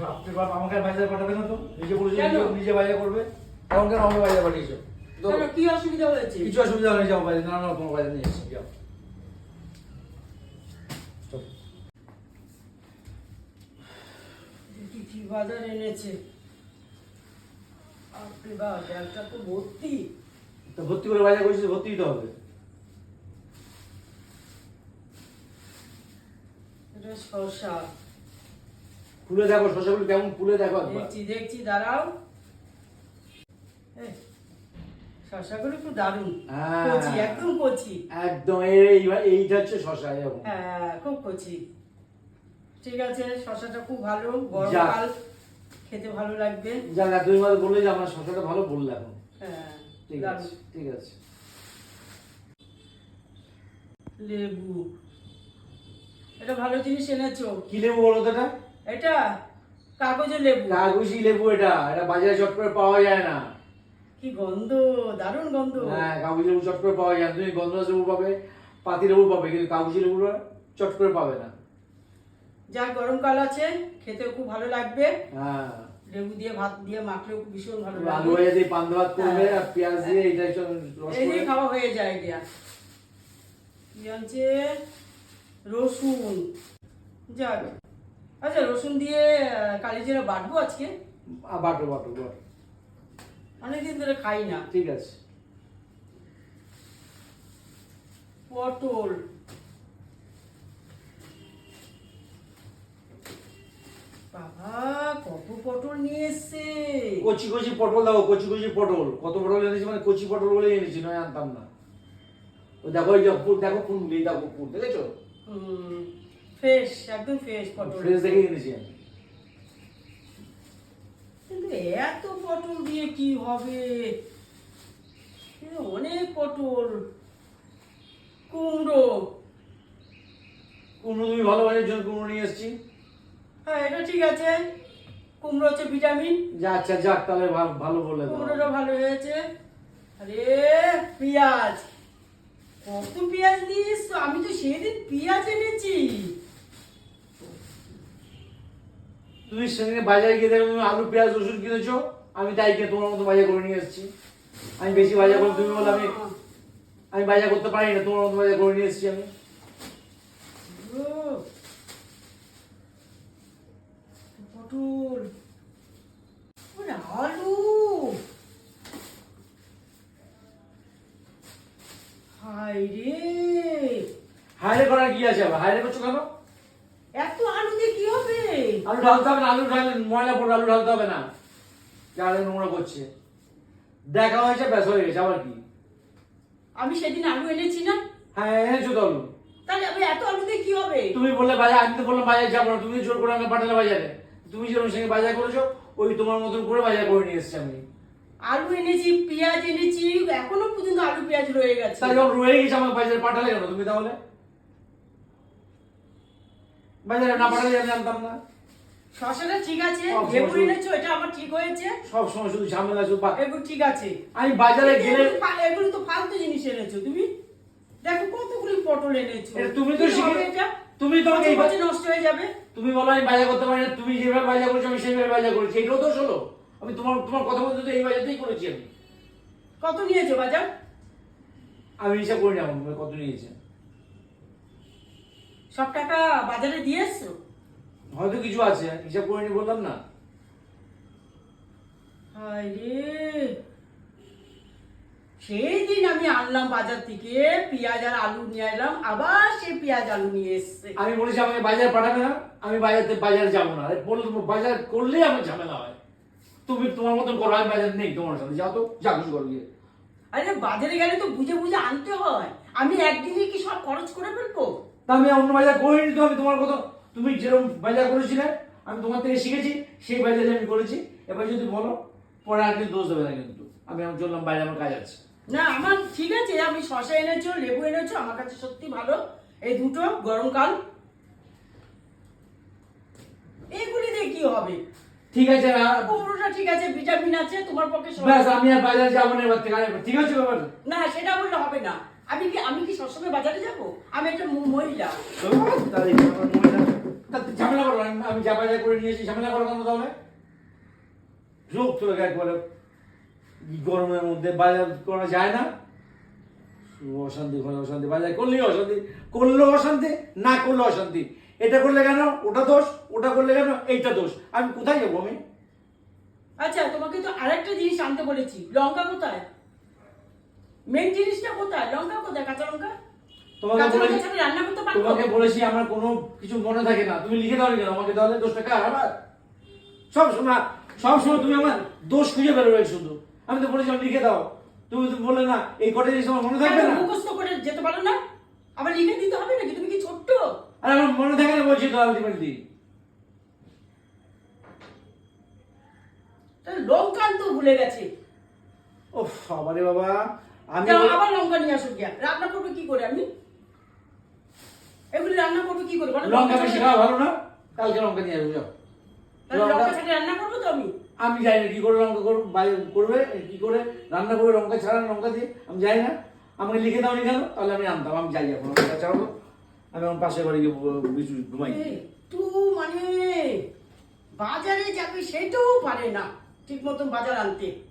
বাপরে বাপ আমাকে আর পাঠাবে না তো। নিজে বলেছে নিজে- নিজে বাজার করবে। এখন কেন আমাকে বাজারে পাঠিয়েছো। কি অসুবিধা হয়েছে? কিছু অসুবিধা যাও বাজারে না না তোমার নিয়ে এসেছি যাও। কি কি বাজার এনেছে? আপনি বা ব্যাগটা তো ভর্তি। তো ভর্তি করে বাজার করেছি ভর্তি দিতে হবে। এটা খুলে দেখো শসাগুলো কেমন খুলে দেখো দেখছি দেখছি দাঁড়াও। শসাগুলো খুব দারুণ। হ্যাঁ। কচি একদম কচি। একদম এই এই- এইটা হচ্ছে শসা এরকম হ্যাঁ খুব কচি। ঠিক আছে শসাটা খুব ভালো গরমকাল খেতে ভালো লাগবে। তুমি বললে যে আমার শসাটা ভালো বললে এখন। হ্যাঁ ঠিক আছে ঠিক আছে। লেবু। এটা ভালো জিনিস এনেছো। কি লেবু বলো তো এটা? এটা কাগজের লেবু। কাগজি লেবু এটা এটা বাজারে চট করে পাওয়া যায় না। কি গন্ধ দারুণ গন্ধ। হ্যাঁ কাগজি লেবু চট করে পাওয়া যায় তুমি গন্ধরাজ লেবু পাবে পাতি লেবু পাবে কিন্তু কাগজি লেবুটা চট করে পাবে না। যা গরমকাল আছে খেতেও খুব ভালো লাগবে। হ্যাঁ। লেবু দিয়ে ভাত দিয়ে মাখলেও ভীষণ ভালো তুমি আলু লাগবে। ভাজা দিয়ে পান্তা ভাত করবে হ্যাঁ। আর পেঁয়াজ দিয়ে সব রস এই খাওয়া হয়ে যায় দিয়া কি আছে রসুন। যাক আচ্ছা রসুন দিয়ে কালি জিরা বাটবো আজকে? বাটো বাটো বাটো অনেকদিন ধরে খাই না। ঠিক আছে। পটল। বাবা কত পটল নিয়ে এসছে। কচি কচি পটল দাও কচি কচি পটল। কত পটল এনেছি মানে কচি পটল বলে এনেছি নয় আনতাম না। দেখো এই যে দেখো ফুল দেখো ফুল দেখেছ? ফ্রেশ একদম ফ্রেশ পটল ফ্রেশ দেখে কিন্তু এত পটল দিয়ে কি হবে? অনেক পটল। কুমড়ো। কুমড়ো তুমি ভালো বাজার জন্য কুমড়ো নিয়ে এসেছি। হ্যাঁ এটা ঠিক আছে। কুমড়ো হচ্ছে ভিটামিন। যা আচ্ছা যাক তাহলে ভালো দাও। কুমড়োটা ভালো হয়েছে। আরে পেঁয়াজ। কত পেঁয়াজ নিয়ে এসছো আমি তো সেদিন পেঁয়াজ এনেছি। তুমি সেদিনে বাজারে গিয়ে দেখো তুমি আলু পেঁয়াজ রসুন কিনেছো আমি তাই কিনে তোমার মতো বাজার করে নিয়ে এসেছি। আমি বেশি বাজার করে তুমি বলে আমি আমি বাজার করতে পারি না তোমার মতো বাজার করে নিয়ে এসেছি আমি। পটল। আলু। হাই রে। হাইরে করার কি আছে আবার? হাইরে করছ কেন? এত আলু ঢালতে হবে না আলু ঢাললে ময়লা পড়বে আলু ঢালতে হবে না। যারা নোংরা করছে। দেখা হয়েছে ব্যাস হয়ে গেছে আবার কি? আমি সেদিন আলু এনেছি না। হ্যাঁ এনেছো তো আলু। তাহলে আমি এত আলু দিয়ে কি হবে? তুমি বললে বাজার আমি তো বললাম বাজার যাব না তুমি জোর করে আমাকে পাঠালে বাজারে। তুমি যেরকম সঙ্গে বাজার করেছ ওই তোমার মতন করে বাজার করে নিয়ে এসেছি আমি। আলু এনেছি পেঁয়াজ এনেছি এখনও পর্যন্ত আলু পেঁয়াজ রয়ে গেছে। তাই যখন রয়ে গেছে আমাকে বাজারে পাঠালে কেন তুমি তাহলে? বাজারে না পাঠালে আমি জানতাম না। ঠিক আছে লেবু এনেছো এটা আমার ঠিক হয়েছে। সব সময় শুধু ঝামেলা শুধু এগুলো ঠিক আছে। আমি বাজারে গেলে এগুলো তো এগুলো ফালতু জিনিস এনেছো তুমি। দেখো কতগুলি পটল এনেছো। তুমি তো এটা? তুমি তো আমাকে এই বছর নষ্ট হয়ে যাবে? তুমি বলো আমি বাজার করতে পারি না তুমি যেভাবে বাজার করেছ আমি সেইভাবে বাজার করেছি। এটাও দোষ হলো? আমি তোমার তোমার কথা বলতে তো এই বাজারতেই করেছি আমি। কত নিয়েছো বাজার? আমি হিসাব করি না কত নিয়েছে? সব টাকা বাজারে দিয়ে এসছো? হয়তো কিছু আছে হিসাব করে নি বললাম না। সেই দিন আমি আনলাম বাজার থেকে পেঁয়াজ আর আলু নিয়ে এলাম আবার সেই পেঁয়াজ আলু নিয়ে এসছে। আমি বলেছি আমাকে বাজার পাঠাবে না আমি বাজারতে বাজার যাব না। আরে বললে বাজার করলেই আমার ঝামেলা হয়। তুমি তোমার মতন করো আমি বাজার নেই তোমার সাথে। যাও তো যা কিছু করো গিয়ে। আরে বাজারে গেলে তো বুঝে বুঝে আনতে হয়। আমি একদিনে কি সব খরচ করে ফেলব? তা আমি অন্য বাজার করিনি তো আমি তোমার কথা তুমি যেরকম বাজার করেছিলে আমি তোমার থেকে শিখেছি সেই বাজারে আমি করেছি। এবার যদি বলো পরে আর কিন্তু দোষ দেবে না কিন্তু। আমি এখন চললাম বাইরে আমার কাজ আছে। না আমার ঠিক আছে আমি শশা এনেছো লেবু এনেছো আমার কাছে সত্যি ভালো। এই দুটো গরমকাল এইগুলি দিয়ে কি হবে? ঠিক আছে কুমড়োটা ঠিক আছে ভিটামিন আছে তোমার পক্ষে ব্যাস আমি আর বাজারে যাব না এবার থেকে। ঠিক আছে ব্যাপার। না সেটা বললে হবে না। আমি কি আমি কি সবসময় বাজারে যাব? আমি একটা মহিলা। তাহলে মহিলা তাতে ঝামেলা করো, আমি যা বাজার করে নিয়েছি ঝামেলা করো কেন তাহলে? যোগ তো একবারে এই গরমের মধ্যে বাজার করা যায় না। অশান্তি ঘরে অশান্তি, বাজার করলেই অশান্তি, করলেও অশান্তি, না করলে অশান্তি। এটা করলে কেন? ওটা দোষ, ওটা করলে কেন? এইটা দোষ। আমি কোথায় যাব আমি? আচ্ছা তোমাকে তো আরেকটা জিনিস আনতে বলেছি। লঙ্কা কোথায়? মেন জিনিসটা কোথায়? লঙ্কা কোথায়? কাঁচা লঙ্কা? তোমাকে বলেছি তোমাকে আমার কোনো কিছু মনে থাকে না। তুমি লিখে দাও কেন? আমাকে তাহলে দোষটা কার? আমার? সব সময় সব সময় তুমি আমার দোষ খুঁজে বেরোবে শুধু। আমি তো বলেছিলাম লিখে দাও। তুমি তো না এই কটা জিনিস আমার মনে থাকবে না। মুখস্থ করে যেতে পারো না। আবার লিখে দিতে হবে নাকি? তুমি কি ছোট্ট? আর আমার মনে থাকে না বলছি তো আলটিমেটলি তাহলে লঙ্কা আনতে ভুলে গেছে। ও বাবারে বাবা আমি আবার লঙ্কা নিয়ে আসো গিয়া। রান্না করবে কি করে আমি? এগুলি রান্না করবে কি করে? বলো, লঙ্কা বেশি খাওয়া ভালো না? কালকে লঙ্কা নিয়ে আসব যাও। লঙ্কা- ছাড়া রান্না করব তো আমি? আমি জানি না কি করে লঙ্কা করবে করবে কি করে? রান্না করবে লঙ্কা ছাড়া না লঙ্কা দিয়ে আমি জানি না। আমাকে লিখে দাও কেন তাহলে আমি আনতাম আমি যাই এখন লঙ্কা ছাড়াবো। আমি এখন পাশের বাড়ি গিয়ে ব- বিছু ঘুমাই। একটু মানে বাজারে যাবে সেটাও পারে না ঠিক মতন বাজার আনতে।